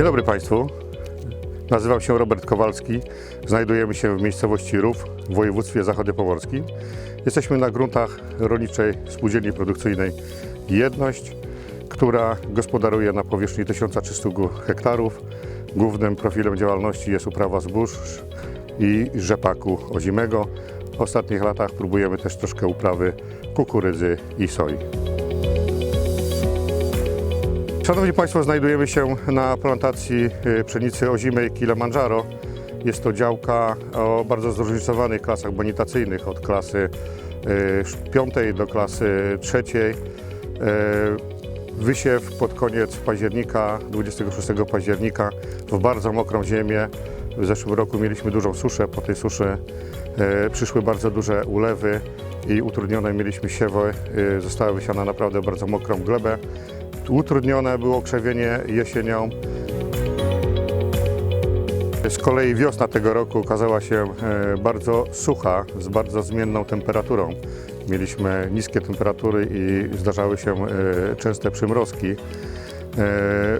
Dzień dobry Państwu. Nazywam się Robert Kowalski. Znajdujemy się w miejscowości Rów w województwie zachodopomorskim. Jesteśmy na gruntach rolniczej spółdzielni produkcyjnej Jedność, która gospodaruje na powierzchni 1300 hektarów. Głównym profilem działalności jest uprawa zbóż i rzepaku ozimego. W ostatnich latach próbujemy też troszkę uprawy kukurydzy i soi. Szanowni Państwo, znajdujemy się na plantacji y, pszenicy ozimej Kilimandżaro. Jest to działka o bardzo zróżnicowanych klasach bonitacyjnych, od klasy y, piątej do klasy trzeciej. Y, Wysiew pod koniec października, 26 października w bardzo mokrą ziemię. W zeszłym roku mieliśmy dużą suszę, po tej suszy przyszły bardzo duże ulewy i utrudnione mieliśmy siewy. E, Została wysiana naprawdę bardzo mokrą glebę. Utrudnione było krzewienie jesienią. Z kolei wiosna tego roku okazała się e, bardzo sucha, z bardzo zmienną temperaturą. Mieliśmy niskie temperatury i zdarzały się e, częste przymrozki. E,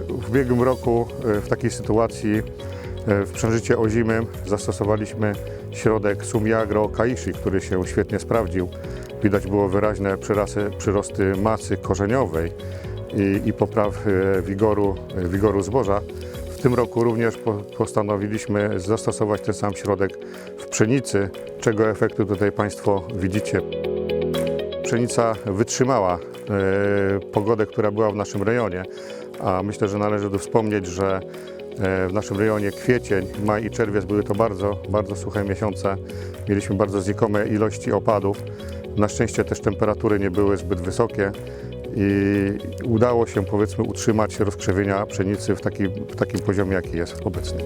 W ubiegłym roku w takiej sytuacji w przężycie ozimym zastosowaliśmy środek Sumiagro Kaishi, który się świetnie sprawdził. Widać było wyraźne przyrasy, przyrosty masy korzeniowej i, i popraw e, wigoru, e, wigoru zboża. W tym roku również po- postanowiliśmy zastosować ten sam środek w pszenicy, czego efektu tutaj Państwo widzicie. Pszenica wytrzymała e, pogodę, która była w naszym rejonie, a myślę, że należy tu wspomnieć, że w naszym rejonie kwiecień, maj i czerwiec były to bardzo, bardzo suche miesiące. Mieliśmy bardzo znikome ilości opadów. Na szczęście też temperatury nie były zbyt wysokie udało się powiedzmy utrzymać rozkrzewienia pszenicy w, taki, w takim poziomie, jaki jest obecny.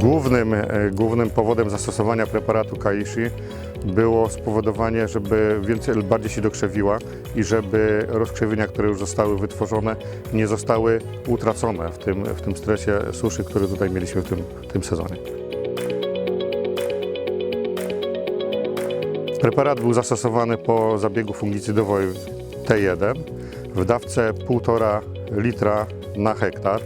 Głównym, e, głównym powodem zastosowania preparatu Kaishi było spowodowanie, żeby więcej, bardziej się dokrzewiła i żeby rozkrzewienia, które już zostały wytworzone, nie zostały utracone w tym, w tym stresie suszy, który tutaj mieliśmy w tym, w tym sezonie. Preparat był zastosowany po zabiegu fungicydowej T1 w dawce 1,5 litra na hektar.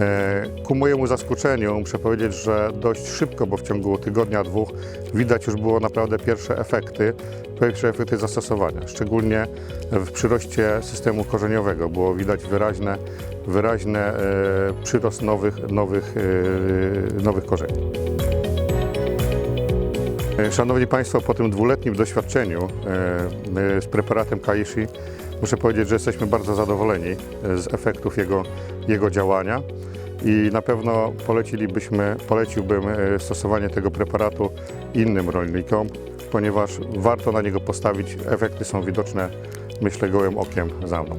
E, Ku mojemu zaskoczeniu muszę powiedzieć, że dość szybko, bo w ciągu tygodnia, dwóch widać już było naprawdę pierwsze efekty, pierwsze efekty zastosowania. Szczególnie w przyroście systemu korzeniowego było widać wyraźne, wyraźny e, przyrost nowych, nowych, e, nowych korzeni. E, Szanowni Państwo, po tym dwuletnim doświadczeniu e, e, z preparatem Kaishi muszę powiedzieć, że jesteśmy bardzo zadowoleni z efektów jego, jego działania i na pewno polecilibyśmy, poleciłbym stosowanie tego preparatu innym rolnikom, ponieważ warto na niego postawić. Efekty są widoczne, myślę, gołym okiem za mną.